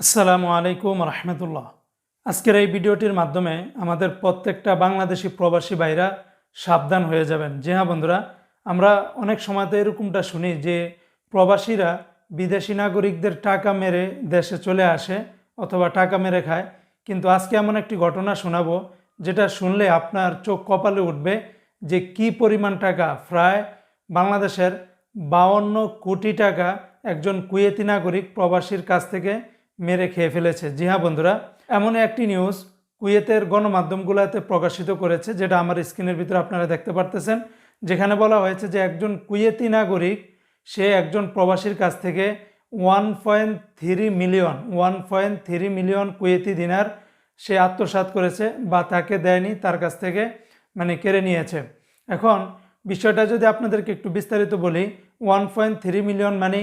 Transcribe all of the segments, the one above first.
আসসালামু আলাইকুম রহমতুল্লাহ। আজকের এই ভিডিওটির মাধ্যমে আমাদের প্রত্যেকটা বাংলাদেশি প্রবাসী ভাইরা সাবধান হয়ে যাবেন। জি হ্যাঁ বন্ধুরা, আমরা অনেক সময়তে এরকমটা শুনি যে প্রবাসীরা বিদেশি নাগরিকদের টাকা মেরে দেশে চলে আসে অথবা টাকা মেরে খায়। কিন্তু আজকে এমন একটি ঘটনা শোনাবো, যেটা শুনলে আপনার চোখ কপালে উঠবে যে কি পরিমাণ টাকা প্রায় বাংলাদেশের বাউন্ন কোটি টাকা একজন কুয়েতি নাগরিক প্রবাসীর কাছ থেকে মেরে খেয়ে ফেলেছে। জি হ্যাঁ বন্ধুরা, এমন একটি নিউজ কুয়েতের গণমাধ্যমগুলোতে প্রকাশিত করেছে, যেটা আমার স্ক্রিনের ভিতরে আপনারা দেখতে পারতেছেন, যেখানে বলা হয়েছে যে একজন কুয়েতি নাগরিক, সে একজন প্রবাসীর কাছ থেকে one point three million one point three million Kuwaiti দিনার সে আত্মসাৎ করেছে বা তাকে দেয়নি, তার কাছ থেকে মানে কেড়ে নিয়েছে। এখন বিষয়টা যদি আপনাদেরকে একটু বিস্তারিত বলি ওয়ান পয়েন্ট থ্রি মিলিয়ন মানে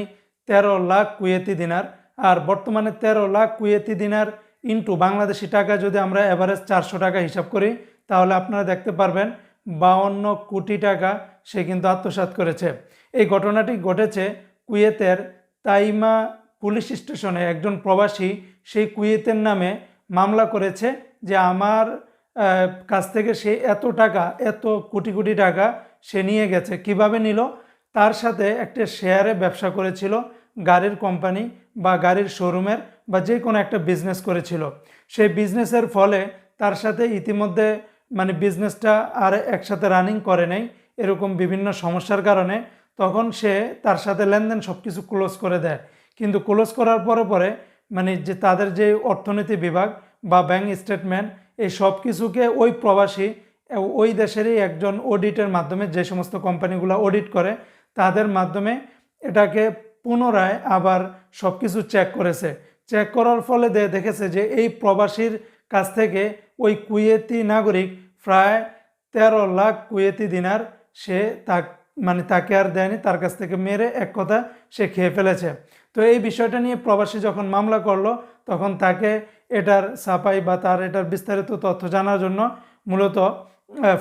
তেরো লাখ কুয়েতি দিনার আর বর্তমানে তেরো লাখ কুয়েতি দিনার ইন্টু বাংলাদেশি টাকা যদি আমরা এভারেজ চারশো টাকা হিসাব করি, তাহলে আপনারা দেখতে পারবেন বাউন্ন কোটি টাকা সে কিন্তু আত্মসাৎ করেছে। এই ঘটনাটি ঘটেছে কুয়েতের তাইমা পুলিশ স্টেশনে। একজন প্রবাসী সেই কুয়েতের নামে মামলা করেছে যে আমার কাছ থেকে সে এত টাকা, এত কোটি কোটি টাকা সে নিয়ে গেছে। কীভাবে নিল? তার সাথে একটা শেয়ারে ব্যবসা করেছিল। গাড়ির কোম্পানি বা গাড়ির শোরুমের বা যে কোনো একটা বিজনেস করেছিল। সেই বিজনেসের ফলে তার সাথে ইতিমধ্যে মানে বিজনেসটা আর একসাথে রানিং করে নেই, এরকম বিভিন্ন সমস্যার কারণে তখন সে তার সাথে লেনদেন সব কিছু ক্লোজ করে দেয়। কিন্তু ক্লোজ করার পরে পরে মানে যে তাদের যে অর্থনীতি বিভাগ বা ব্যাংক স্টেটমেন্ট এই সব কিছুকে ওই প্রবাসী, ওই দেশেরই একজন অডিটের মাধ্যমে যে সমস্ত কোম্পানিগুলো অডিট করে, তাদের মাধ্যমে এটাকে পুনরায় আবার সব কিছু চেক করেছে। চেক করার ফলে দেখেছে যে এই প্রবাসীর কাছ থেকে ওই কুয়েতি নাগরিক প্রায় তেরো লাখ কুয়েতি দিনার সে তা মানে তাকে আর দেয়নি, তার কাছ থেকে মেরে এক কথা সে খেয়ে ফেলেছে। তো এই বিষয়টা নিয়ে প্রবাসী যখন মামলা করল, তখন তাকে এটার সাফাই বা তার এটার বিস্তারিত তথ্য জানার জন্য মূলত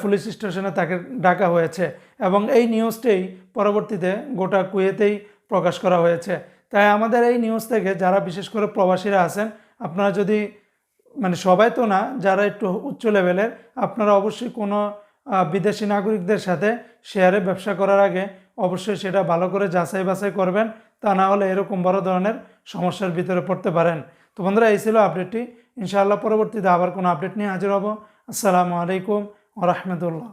পুলিশ স্টেশনে তাকে ডাকা হয়েছে। এবং এই নিউজটাই পরবর্তীতে গোটা কুয়েতেই প্রকাশ করা হয়েছে। তাই আমাদের এই নিউজ থেকে যারা বিশেষ করে প্রবাসীরা আছেন, আপনারা যদি মানে সবাই তো না, যারা একটু উচ্চ লেভেলের আপনারা অবশ্যই কোনো বিদেশি নাগরিকদের সাথে শেয়ারে ব্যবসা করার আগে অবশ্যই সেটা ভালো করে যাচাই বাছাই করবেন। তা না হলে এরকম বড় ধরনের সমস্যার ভিতরে পড়তে পারেন। তো বন্ধুরা, এই ছিল আপডেটটি ইনশাআল্লাহ পরবর্তীতে আবার কোনো আপডেট নিয়ে হাজির হব। আসসালামু আলাইকুম রহমতুল্লাহ।